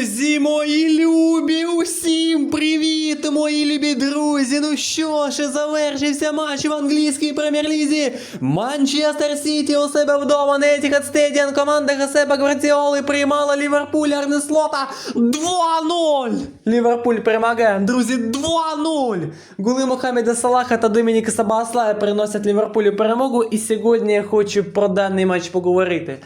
Друзі, мої любі, усім привіт, мої любі друзі. Ну що ж, завершився матч в англійській прем'єр-лізі. Манчестер Сіті у себе вдома на Етіхад Стедіан. Команда Хасепа Гвардіоли приймала Ліверпуль Арнеслота 2-0. Ліверпуль перемагає. Друзі, 2-0. Гули Мохамеда Салаха та Домініка Сабаслая приносять Ліверпулю перемогу. І сьогодні я хочу про даний матч поговорити.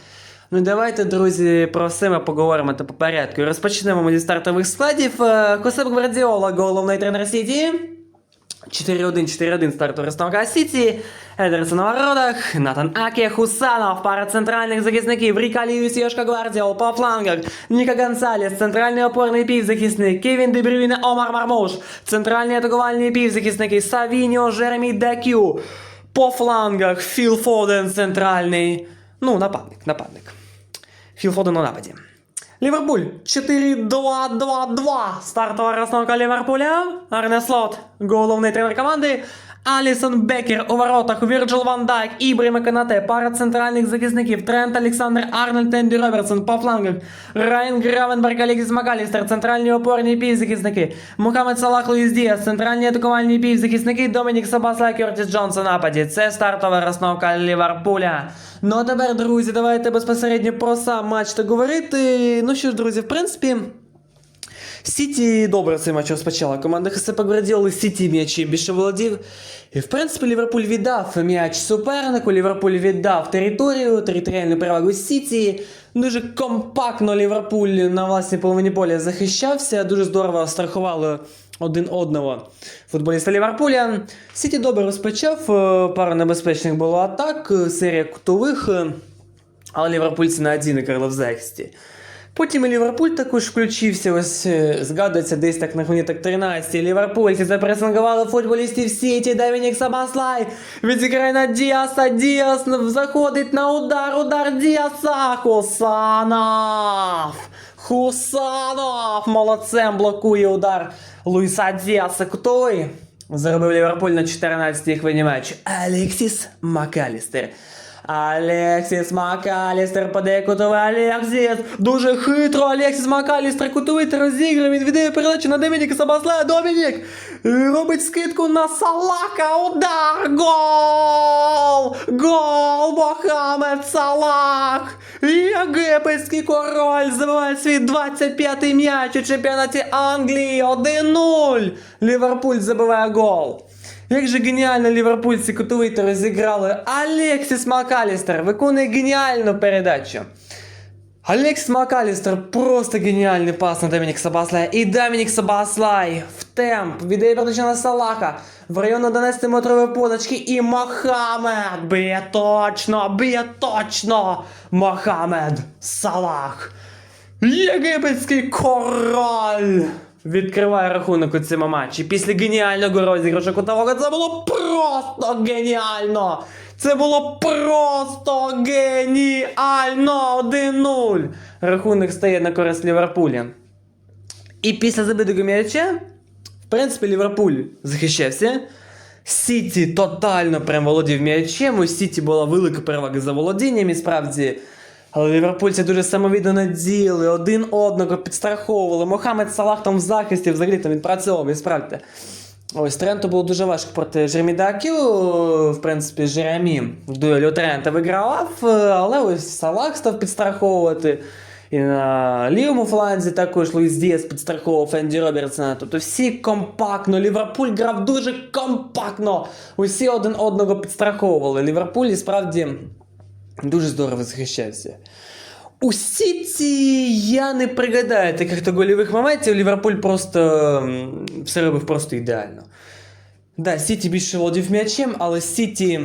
Ну давайте, друзі, про все ми поговоримо та по порядку. Розпочнемо ми зі стартових складів. Е, Хосеп Гвардіола, головний тренер Сіті. 4-1, 4-1 старту розстановка Сіті. Едерсон на воротах, Натан Аке, Хусанов, пара центральних захисників, Ріка Льюіс, Йошка Гвардіол по флангах, Ніка Гонсалес, центральний опорний півзахисник, Кевін Дебрюйне, Омар Мармуш, центральні атакувальні півзахисники, Савіньо, Жеремі Декю, по флангах, Філ Фоден, центральний, Ну, нападник, нападник. Філ Фоден у нападі. Ліверпуль 4-2-2-2. Стартова розновка Ліверпуля. Арне Слот, головний тренер команди. Алісон Бекер у воротах, Вірджил Ван Дайк, Ібріма Канате, пара центральних захисників, Трент Олександр Арнольд Енді Робертсон по флангах, Райан Гравенберг, Алексіс Макалістер, центральні опорні півзахисники, Мухаммед Салах Луїс Діас, центральні атакувальні півзахисники, Домінік Сабасла, Кертіс Джонс у нападі. Це стартова розстановка Ліверпуля. Ну а тепер, друзі, давайте безпосередньо про сам матч та говорити. Ну що ж, друзі, в принципі. Сіті добре цей матч розпочала. Команда Хесепа Гвардіоли Сіті м'ячі більше володів. І в принципі Ліверпуль віддав м'яч супернику. Ліверпуль віддав територію, територіальну перевагу Сіті. Дуже компактно Ліверпуль на власній половині поля захищався. Дуже здорово страхували один одного футболіста Ліверпуля. Сіті добре розпочав. е, Пара небезпечних було атак, е, серія кутових. е, Але ліверпульці на один ікрили в захисті. Потім і Ліверпуль також включився, ось е, згадується десь так на хвилині так 13. Ліверпульці запресингували футболістів Сіті, Домінік Сабаслай відіграє на Діаса, Діас заходить на удар, удар Діаса, Хусанов! Хусанов! Молодцем блокує удар Луїса Діаса кутовий. Заробив Ліверпуль на 14-й хвилині матчу. Алексіс Макалістер. Алексіс Макалістер подає кутовий Алексіс. Дуже хитро Алексіс Макалістер кутовий та розігрує. Він віддає передачу на Домініка Сабаслая. Домінік робить скидку на Салака. Удар. Гол! Гол! Мохамед Салах! Єгипетський король забиває свій 25-й м'яч у чемпіонаті Англії. 1-0. Ліверпуль забиває гол. Як же геніально ліверпульці кутовито розіграли. Алексіс Макалістер виконує геніальну передачу. Алекс Макалістер просто геніальний пас на Домінік Сабаслая. І Домінік Сабаслай в темп віддає передачу на Салаха в район 11-метрової подачки. І Мохамед б'є точно, б'є точно. Мохамед Салах. Єгипетський король відкриває рахунок у цьому матчі. Після геніального розіграшу кутового це було просто геніально. Це було просто геніально 1-0. Рахунок стає на користь Ліверпуля. І після забитого м'яча, в принципі, Ліверпуль захищався. Сіті тотально прям володів м'ячем. У Сіті була велика перевага за володінням, і справді. Але ліверпульці дуже самовіддано діяли, один одного підстраховували. Мохамед Салах там в захисті взагалі там відпрацьовував, і справді. Ось Тренту було дуже важко проти Жеремі Дакю. В принципі, Жеремі в дуелі Трента вигравав, але ось Салах став підстраховувати. І на лівому фланзі також Луїс Діас підстраховував Енді Робертсона. Тобто всі компактно. Ліверпуль грав дуже компактно. Усі один одного підстраховували. Ліверпуль і справді дуже здорово захищався. У Сіті я не пригадаю таких то гольових моментів. Ліверпуль просто все робив просто ідеально. Да, Сіті більше володів м'ячем, але Сіті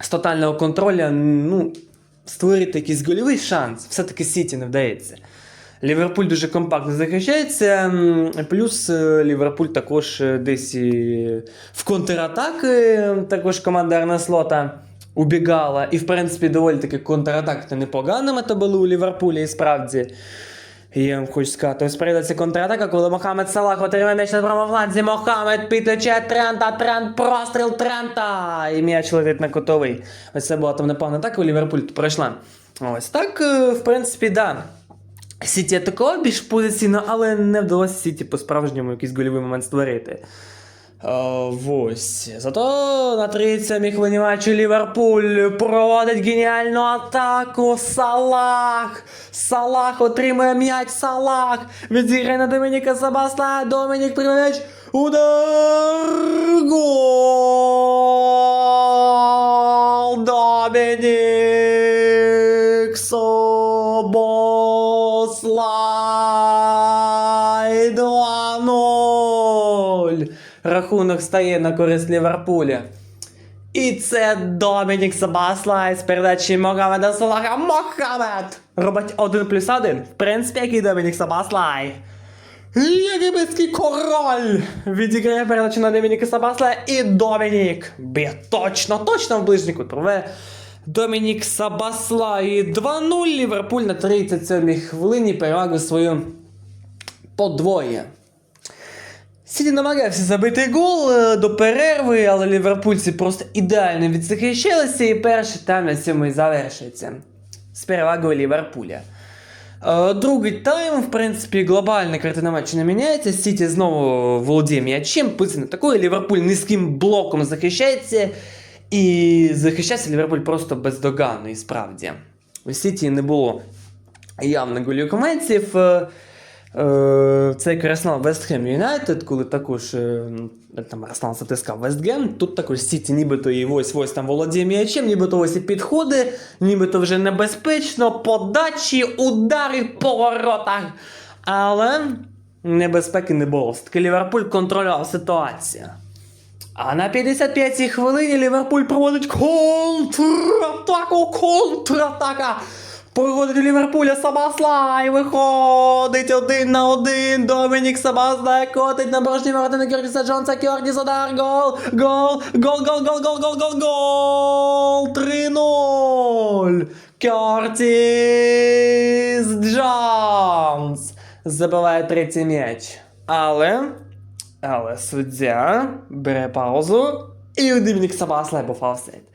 з тотального контролю, ну, створити якийсь гольовий шанс. Все-таки Сіті не вдається. Ліверпуль дуже компактно захищається. Плюс е, Ліверпуль також е, десь в контратаки, також команда Арне Слота убігала. І, в принципі, доволі таки контратаки непоганими то були у Ліверпулі, і справді. Я вам хочу сказати, ось прийдеться контратака, коли Мохамед Салах отримає м'яч на правому фланзі. Мохамед підтече Трента, Трент, простріл Трента. І м'яч летить на котовий. Ось це була там непевна атака у Ліверпуль пройшла. Ось так, е, в принципі, да. Сіті атакував більш позиційно, але не вдалося Сіті по-справжньому якийсь гольовий момент створити. Ось. Зато на 37-й хвилині матчу Ліверпуль проводить геніальну атаку. Салах! Салах отримує м'яч Салах! Відіграє на Домініка Сабасла. Домінік приймає м'яч. Удар! Гол! Домінік Собослай 2-0. Рахунок стає на користь Ліверпуля. І це Домінік Сабаслай з передачі Могамеда Салаха. Мохамед! Робить 1 плюс 1. В принципі, який Домінік Сабаслай. Єгипетський король відіграє передачу на Домініка Сабаслая і Домінік б'є точно, точно в ближній. Прове Домінік Сабаслай 2-0. Ліверпуль на 37-й хвилині перевагу свою подвоє. Сіті намагався забити гол е, до перерви, але ліверпульці просто ідеально відзахищалися, і перший тайм на цьому і завершується. З перевагою Ліверпуля. Е, Другий тайм, в принципі, глобальна картина матчу не міняється. Сіті знову володіє м'ячем, пице не такою. Ліверпуль низьким блоком захищається. І захищається Ліверпуль просто бездоганно, і справді. У Сіті не було явно голів Це як Арсенал Вестхем Юнайтед, коли також е, там Арсенал затискав Вестгем. Тут також Сіті нібито і ось ось там володіє м'ячем, нібито ось і підходи, нібито вже небезпечно, подачі, удари по воротах. Але небезпеки не було. Все-таки Ліверпуль контролював ситуацію. А на 55-й хвилині Ліверпуль проводить контратаку, контратака. Проводить у Ліверпуля Сабаслай, виходить один на один. Домінік Сабаслай котить на порожні ворота на Кьортіса Джонса. Кьортіс удар, гол, гол, гол, гол, гол, гол, гол, гол, гол. 3-0. Кьортіс Джонс забиває третій м'яч. Але але суддя бере паузу і у Домінік Сабаслай був офсайд.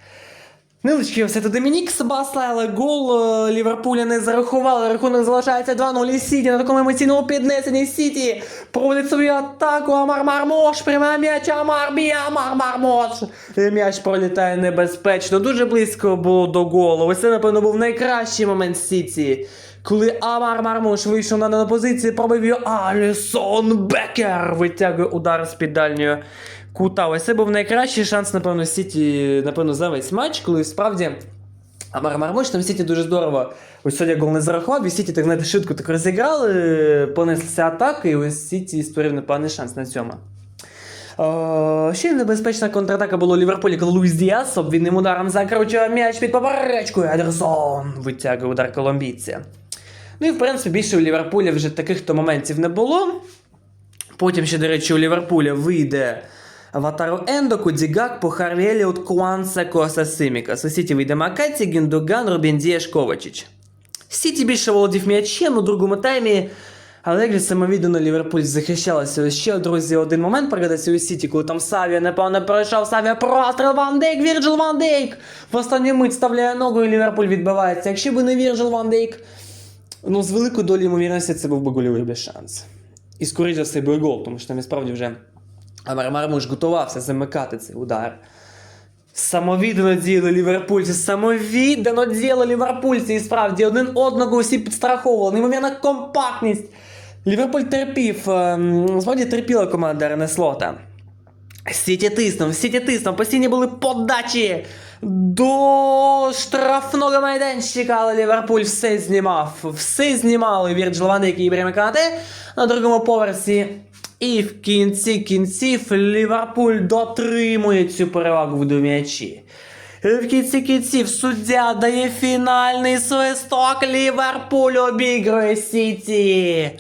Невеличкий офсайд у Домінік Сабаслай, але гол е, Ліверпуля не зарахували. Рахунок залишається 2-0 і Сіті. На такому емоційному піднесенні Сіті проводить свою атаку. Амар Мармош приймає м'яч. Амар б'є, Амар Мармош. М'яч пролітає небезпечно. Дуже близько було до голу. Ось це, напевно, був найкращий момент Сіті. Коли Амар Мармуш вийшов на дану позицію, пробив його Алісон Бекер витягує удар з під дальньої кута. Ось це був найкращий шанс, напевно, Сіті, напевно, за весь матч, коли справді Амар Мармуш там Сіті дуже здорово. Ось сьогодні гол не зарахував, і Сіті так знаєте, швидко так розіграли, понеслися атаки, і ось Сіті створив непоганий шанс на цьому. О, ще небезпечна контратака була у Ліверпулі, коли Луїс Діас обвідним ударом закручує м'яч під поперечкою. Едерсон витягує удар колумбійця. Ну і в принципі більше у Ліверпуля вже таких то моментів не було. Потім ще, до речі, у Ліверпуля вийде Ватару Ендоку, Дігакпо, Харві Еліот, Куанса, Коса Симікас. У Сіті вийде Макаті, Гіндоган, Рубін Дієш, Ковачич. Сіті більше володів м'ячем у другому таймі. Але самовіддано Ліверпуль захищалася. Ще, друзі, один момент пригадається у Сіті, коли там Савія, напевно, пройшов Савія простріл Ван Дейк, Вірджил Ван Дейк. В останню мить вставляє ногу і Ліверпуль відбивається. Якщо б не Вірджил Ван Дейк, ну, з великою долею ймовірності це був би гольовий шанс. І скоріше за все був гол, тому що там і справді вже Амар Мармуш готувався замикати цей удар. Самовіддано діяли ліверпульці, самовіддано діяли ліверпульці, і справді один одного всі підстраховували, неймовірна компактність. Ліверпуль терпів, ем, справді терпіла команда Рене Слота. Сіті тиснув, Сіті тиснув, постійні були подачі до штрафного майданчика, але Ліверпуль все знімав. Все знімали Вірджил Ван Дейк і Ібрahim Канате на другому поверсі. І в кінці кінців Ліверпуль дотримує цю перевагу в м'ячі. В кінці кінців суддя дає фінальний свисток. Ліверпуль обігрує Сіті.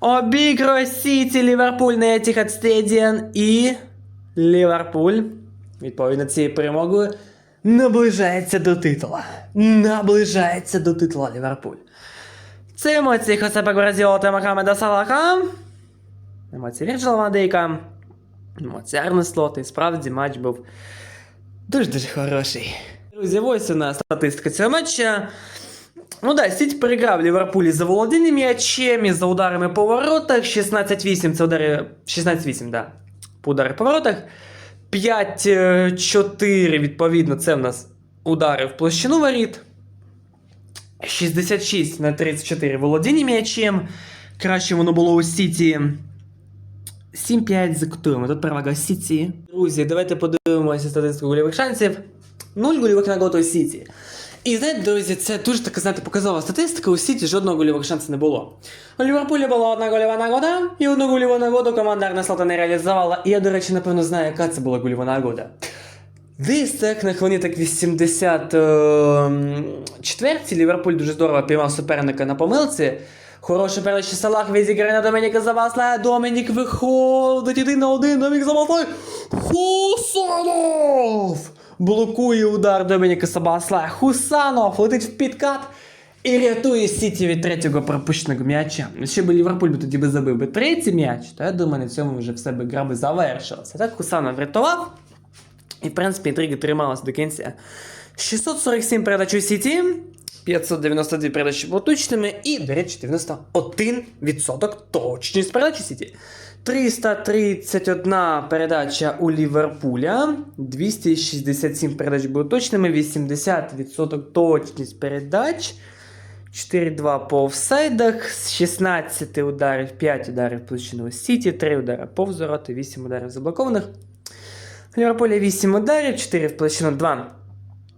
Обігрує Сіті Ліверпуль на Etihad Stadium і Ліверпуль, відповідно цією перемогою, наближається до титула. Наближається до титула Ліверпуль. Це емоції Хосепа Гвардіола та Мохамеда Салаха. Емоції Вірджила Мадейка. Емоції Арне Слота. І справді матч був дуже-дуже хороший. Друзі, ось у нас статистика цього матча. Ну да, Сіті переграв Ліверпулі за володінням м'ячем і за ударами по воротах. 16-8 це удари. 16-8, да. По удари по воротах. 5-4, відповідно, це в нас удари в площину воріт. 66 на 34 володіння м'ячем. Краще воно було у Сіті. 7-5 за кутуємо. Тут перевага Сіті. Друзі, давайте подивимося статистику гольових шансів. 0 гольових нагод у Сіті. І знаєте, друзі, це дуже така, знаєте, показова статистика. У Сіті жодного гольових шансів не було. У Ліверпулі була одна гольова нагода, і одну гольову нагоду команда Арнеслота не реалізувала. І я, до речі, напевно, знаю, яка це була гольова нагода. Десь так на хвилині так 84 Ліверпуль дуже здорово піймав суперника на помилці. Хороший передачі Салах відіграє на Домініка Забаслая. Домінік виходить один на один. Домінік Забаслай. Хусанов! Блокує удар Домініка Забаслая. Хусанов летить в підкат. І рятує Сіті від третього пропущеного м'яча. Ще би Ліверпуль би тоді би забив би третій м'яч, то я думаю, на цьому вже все би гра би. Так Хусанов врятував. І, в принципі, інтрига трималася до кінця. 647 передач у Сіті, 592 передачі були точними і, до речі, 91% точність передач у Сіті. 331 передача у Ліверпуля, 267 передач були точними, 80% точність передач. 4-2 по офсайдах, з 16 ударів, 5 ударів площину Сіті, 3 удари повз ворота, 8 ударів заблокованих. Ліверпуля 8 ударів, 4 в площину, 2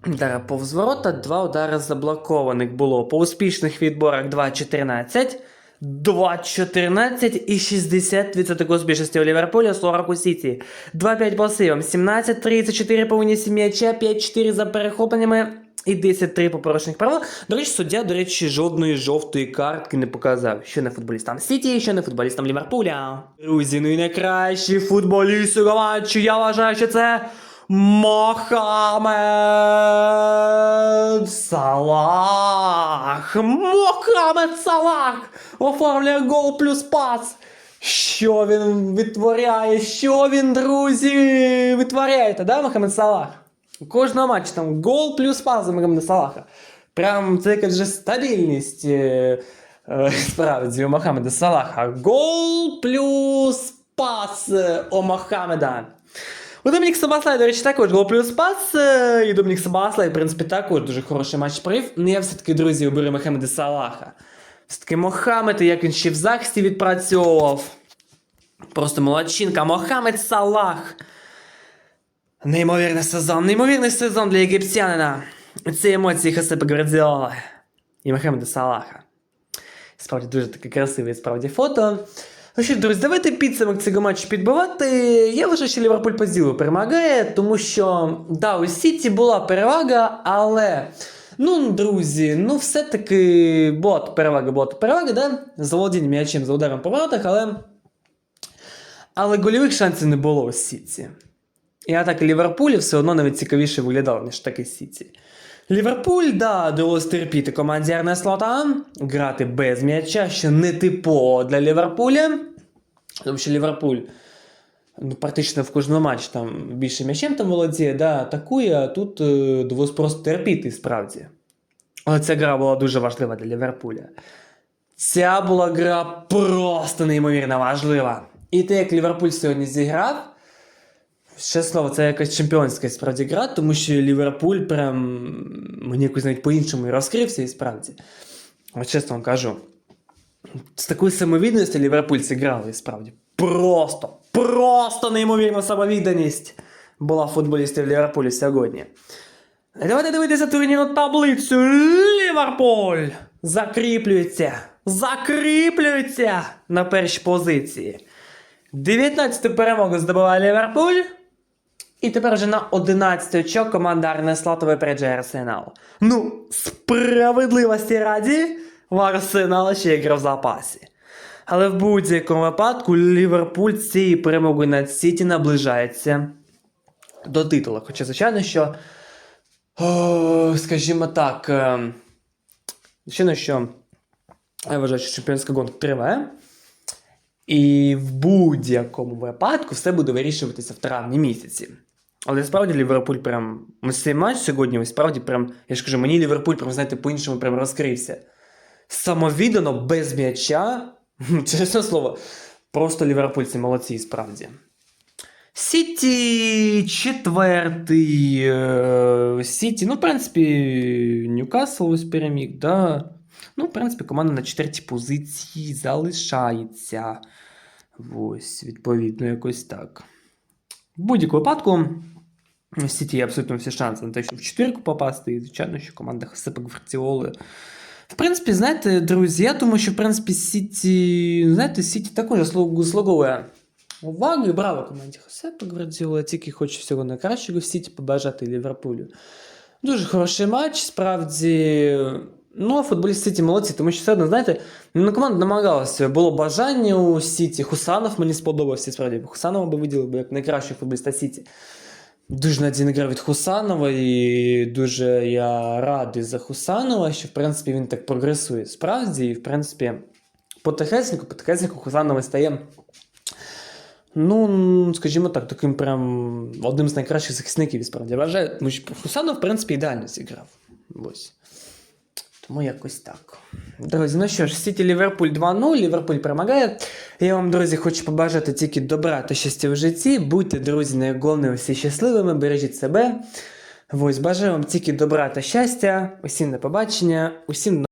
удари повз ворота, 2 удари заблокованих було. По успішних відборах 2-14, 2-14 і 60% успішності у Ліверпуля, 40 у Сіті. 2-5 по сейвам, 17-34 по унісі м'яча, 5-4 за перехопленнями. І 10-3 по порушених правил. До речі, суддя, до речі, жодної жовтої картки не показав. Що не футболістам Сіті, що не футболістам Ліверпуля. Друзі, ну і найкращий футболіст цього матчу, я вважаю, що це Мохамед Салах. Мохамед Салах оформлює гол плюс пас. Що він відтворяє? Що він, друзі, витворяєте, да, Мохамед Салах? У кожного матчу там гол плюс пас за Мохамеда Салаха. Прям це якась же стабільність е, е, справді у Мохамеда Салаха. Гол плюс пас е, у Мохамеда. У Домінік Сабаслай, до речі, також гол плюс пас. І Домінік Сабаслай, в принципі, також дуже хороший матч провів. Ну я все-таки, друзі, оберу Мохамеда Салаха. Все-таки Мохамед, як він ще в захисті відпрацьовував. Просто молодчинка. Мохамед Салах. Неймовірний сезон, неймовірний сезон для єгиптянина. Ці емоції Хосепа Гвардіола і Мохамеда Салаха. Справді дуже таке красиве справді фото. Ну друзі, давайте підсумок цього матчу підбивати. Я вважаю, що Ліверпуль по ділу перемагає, тому що, да, у Сіті була перевага, але. Ну, друзі, ну все-таки то перевага, була перевага, да? За володінням м'ячем, за ударом по воротах, але. Але гольових шансів не було у Сіті. І атака Ліверпулі все одно навіть цікавіше виглядала, ніж таки Сіті. Ліверпуль, да, довелось терпіти команді Арне Слота, грати без м'яча, що не типово для Ліверпуля. Тому що Ліверпуль ну, практично в кожному матчі там більше м'ячем там володіє, да, атакує, а тут е, довелось просто терпіти справді. Але ця гра була дуже важлива для Ліверпуля. Ця була гра просто неймовірно важлива. І те, як Ліверпуль сьогодні зіграв, ще слово, це якась чемпіонська справді гра, тому що Ліверпуль прям мені якось навіть по-іншому розкрився і справді. От чесно вам кажу. З такою самовідданістю Ліверпуль зіграли і справді. Просто, просто неймовірна самовідданість була футболістів Ліверпулю сьогодні. Давайте дивитися турнірну таблицю. Ліверпуль закріплюється. Закріплюється на першій позиції. 19 перемогу здобуває Ліверпуль. І тепер вже на 11 очок команда Арне Слот випереджає Арсенал. Ну, справедливості раді, в Арсенала ще є гра в запасі. Але в будь-якому випадку Ліверпуль цією перемогою над Сіті наближається до титулу. Хоча, звичайно, що, о, скажімо так, е, звичайно, що я вважаю, що чемпіонська гонка триває. І в будь-якому випадку все буде вирішуватися в травні місяці. Але справді Ліверпуль прям. Ось цей матч сьогодні, ось справді прям. Я ж кажу, мені Ліверпуль прям, знаєте, по-іншому прям розкрився. Самовіддано, без м'яча. Чесне слово. Просто ліверпульці молодці, справді. Сіті четвертий. е, Сіті, ну, в принципі, Ньюкасл ось переміг, да. Ну, в принципі, команда на четвертій позиції залишається. Ось, відповідно, якось так. В будь-якому випадку, у Сіті є абсолютно всі шанси на те, щоб в четвірку попасти, і, звичайно, що команда Хасепа Гвардіоли. В принципі, знаєте, друзі, я думаю, що в принципі Сіті, знаєте, Сіті також заслуг- заслуговує уваги і браво команді Хосепа Гвардіоли. Я тільки хочу всього найкращого в Сіті побажати Ліверпулю. Дуже хороший матч, справді. Ну, а футболісти Сіті молодці, тому що все одно, знаєте, ну, команда намагалася. Було бажання у Сіті. Хусанов мені сподобався, справді. Хусанова би виділив як найкращий футболіста Сіті. Дуже надійна гра від Хусанова, і дуже я радий за Хусанова, що в принципі він так прогресує справді, і в принципі, потихесеньку, потихесеньку Хусанова стає. Ну, скажімо так, таким прям одним з найкращих захисників, справді. Вважаю, Хусанов, в принципі, ідеально зіграв. Ось. Тому якось так. Друзі, ну що ж, Сіті Ліверпуль 2-0, Ліверпуль перемагає. Я вам, друзі, хочу побажати тільки добра та щастя в житті. Будьте, друзі, найголовніше всі щасливими, бережіть себе. Ось, бажаю вам тільки добра та щастя. Усім на побачення, усім